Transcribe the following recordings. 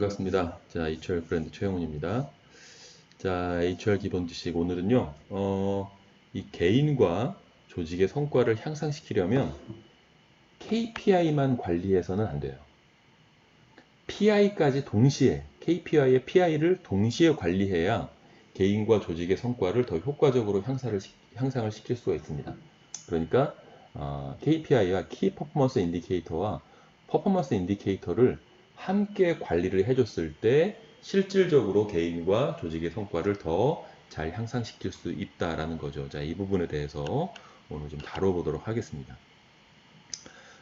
반갑습니다. 자, HR 브랜드 최영훈입니다. 자, HR 기본 지식 오늘은요, 어, 이 개인과 조직의 성과를 향상시키려면 KPI만 관리해서는 안 돼요. PI까지 동시에, KPI의 PI를 동시에 관리해야 개인과 조직의 성과를 더 효과적으로 향상을, 시- 향상을 시킬 수가 있습니다. 그러니까, 어, KPI와 키 퍼포먼스 인디케이터와 퍼포먼스 인디케이터를 함께 관리를 해줬을 때 실질적으로 개인과 조직의 성과를 더 잘 향상시킬 수 있다라는 거죠. 자, 이 부분에 대해서 오늘 좀 다뤄보도록 하겠습니다.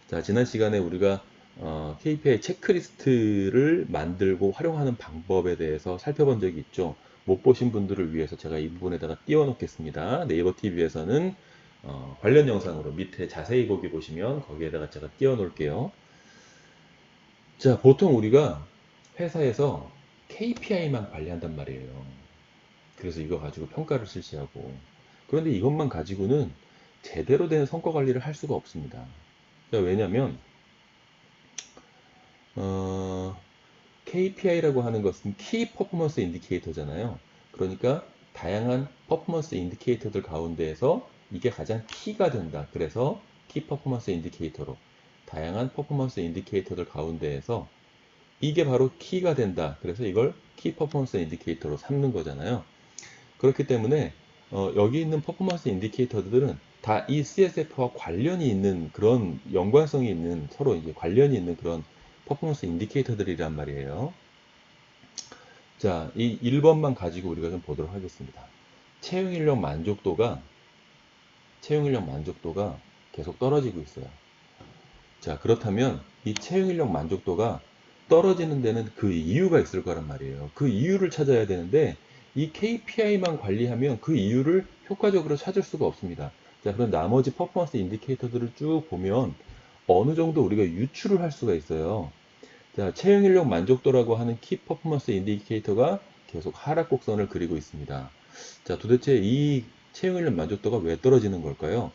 자, 지난 시간에 우리가 어, KPI 체크리스트를 만들고 활용하는 방법에 대해서 살펴본 적이 있죠. 못 보신 분들을 위해서 제가 이 부분에다가 띄워놓겠습니다. 네이버 TV에서는 어, 관련 영상으로 밑에 자세히 보기 보시면 거기에다가 제가 띄워놓을게요. 자, 보통 우리가 회사에서 KPI만 관리한단 말이에요. 그래서 이거 가지고 평가를 실시하고. 그런데 이것만 가지고는 제대로 된 성과 관리를 할 수가 없습니다. 자, 왜냐면, 어, KPI라고 하는 것은 키 퍼포먼스 인디케이터잖아요. 그러니까 다양한 퍼포먼스 인디케이터들 가운데에서 이게 가장 키가 된다. 그래서 키 퍼포먼스 인디케이터로 다양한 퍼포먼스 인디케이터들 가운데에서 이게 바로 키가 된다. 그래서 이걸 키 퍼포먼스 인디케이터로 삼는 거잖아요. 그렇기 때문에 어, 여기 있는 퍼포먼스 인디케이터들은 다 이 CSF와 관련이 있는 그런 연관성이 있는 서로 이제 관련이 있는 그런 퍼포먼스 인디케이터들이란 말이에요. 자, 이 1번만 가지고 우리가 좀 보도록 하겠습니다. 채용 인력 만족도가 채용 인력 만족도가 계속 떨어지고 있어요. 자, 그렇다면 이 채용 인력 만족도가 떨어지는 데는 그 이유가 있을 거란 말이에요. 그 이유를 찾아야 되는데 이 KPI만 관리하면 그 이유를 효과적으로 찾을 수가 없습니다. 자, 그럼 나머지 퍼포먼스 인디케이터들을 쭉 보면 어느 정도 우리가 유출을 할 수가 있어요. 자, 채용 인력 만족도라고 하는 키 퍼포먼스 인디케이터가 계속 하락 곡선을 그리고 있습니다. 자, 도대체 이 채용 인력 만족도가 왜 떨어지는 걸까요?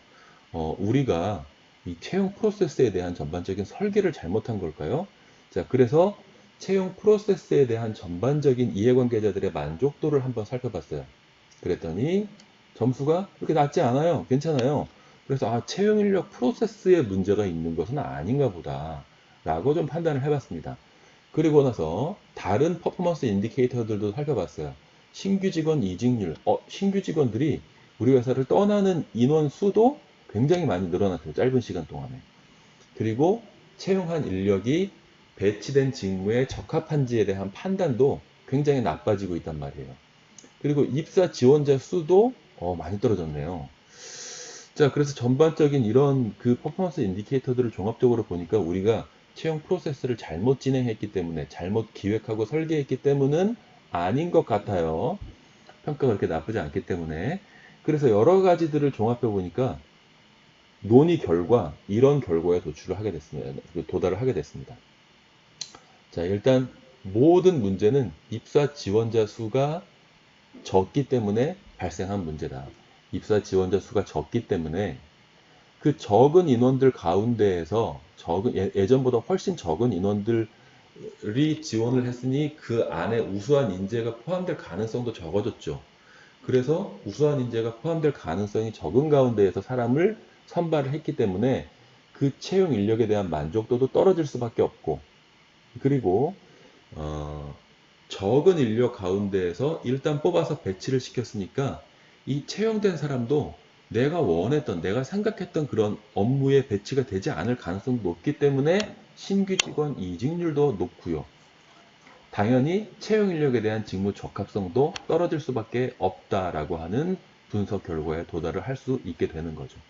어, 우리가 이 채용 프로세스에 대한 전반적인 설계를 잘못한 걸까요? 자, 그래서 채용 프로세스에 대한 전반적인 이해관계자들의 만족도를 한번 살펴봤어요. 그랬더니 점수가 그렇게 낮지 않아요. 괜찮아요. 그래서 아, 채용 인력 프로세스에 문제가 있는 것은 아닌가 보다. 라고 좀 판단을 해봤습니다. 그리고 나서 다른 퍼포먼스 인디케이터들도 살펴봤어요. 신규 직원 이직률, 어, 신규 직원들이 우리 회사를 떠나는 인원 수도 굉장히 많이 늘어났어요. 짧은 시간 동안에. 그리고 채용한 인력이 배치된 직무에 적합한지에 대한 판단도 굉장히 나빠지고 있단 말이에요. 그리고 입사 지원자 수도 어, 많이 떨어졌네요. 자, 그래서 전반적인 이런 그 퍼포먼스 인디케이터들을 종합적으로 보니까 우리가 채용 프로세스를 잘못 진행했기 때문에 잘못 기획하고 설계했기 때문은 아닌 것 같아요. 평가가 그렇게 나쁘지 않기 때문에. 그래서 여러 가지들을 종합해 보니까 논의 결과 이런 결과에 도출을 하게 됐습니다. 도달을 하게 됐습니다. 자, 일단 모든 문제는 입사 지원자 수가 적기 때문에 발생한 문제다. 입사 지원자 수가 적기 때문에 그 적은 인원들 가운데에서 적은 예- 예전보다 훨씬 적은 인원들이 지원을 했으니 그 안에 우수한 인재가 포함될 가능성도 적어졌죠. 그래서 우수한 인재가 포함될 가능성이 적은 가운데에서 사람을 선발을 했기 때문에 그 채용 인력에 대한 만족도도 떨어질 수밖에 없고 그리고 어, 적은 인력 가운데에서 일단 뽑아서 배치를 시켰으니까 이 채용된 사람도 내가 원했던, 내가 생각했던 그런 업무에 배치가 되지 않을 가능성도 높기 때문에 신규 직원 이직률도 높고요. 당연히 채용 인력에 대한 직무 적합성도 떨어질 수밖에 없다라고 하는 분석 결과에 도달을 할 수 있게 되는 거죠.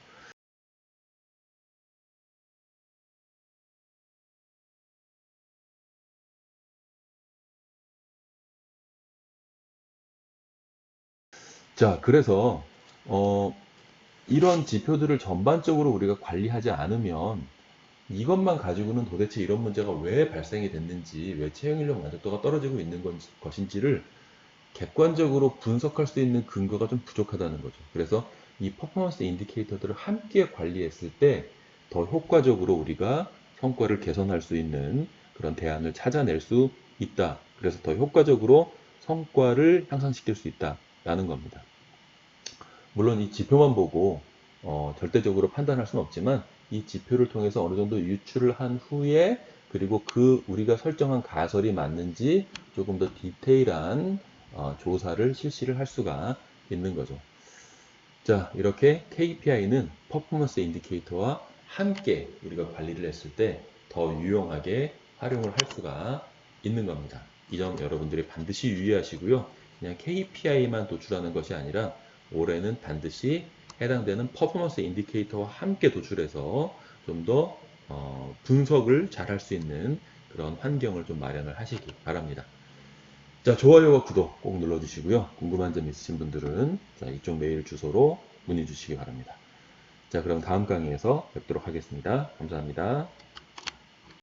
자, 그래서 어, 이런 지표들을 전반적으로 우리가 관리하지 않으면 이것만 가지고는 도대체 이런 문제가 왜 발생이 됐는지, 왜 채용 인력 만족도가 떨어지고 있는 건- 것인지를 객관적으로 분석할 수 있는 근거가 좀 부족하다는 거죠. 그래서 이 퍼포먼스 인디케이터들을 함께 관리했을 때 더 효과적으로 우리가 성과를 개선할 수 있는 그런 대안을 찾아낼 수 있다. 그래서 더 효과적으로 성과를 향상시킬 수 있다 라는 겁니다. 물론 이 지표만 보고 어, 절대적으로 판단할 수는 없지만 이 지표를 통해서 어느 정도 유출을 한 후에 그리고 그 우리가 설정한 가설이 맞는지 조금 더 디테일한 어, 조사를 실시를 할 수가 있는 거죠. 자, 이렇게 KPI는 퍼포먼스 인디케이터와 함께 우리가 관리를 했을 때 더 유용하게 활용을 할 수가 있는 겁니다. 이 점 여러분들이 반드시 유의하시고요. 그냥 KPI만 도출하는 것이 아니라 올해는 반드시 해당되는 퍼포먼스 인디케이터와 함께 도출해서 좀더 어, 분석을 잘 할 수 있는 그런 환경을 좀 마련을 하시기 바랍니다. 자, 좋아요와 구독 꼭 눌러주시고요. 궁금한 점 있으신 분들은 자, 이쪽 메일 주소로 문의 주시기 바랍니다. 자, 그럼 다음 강의에서 뵙도록 하겠습니다. 감사합니다.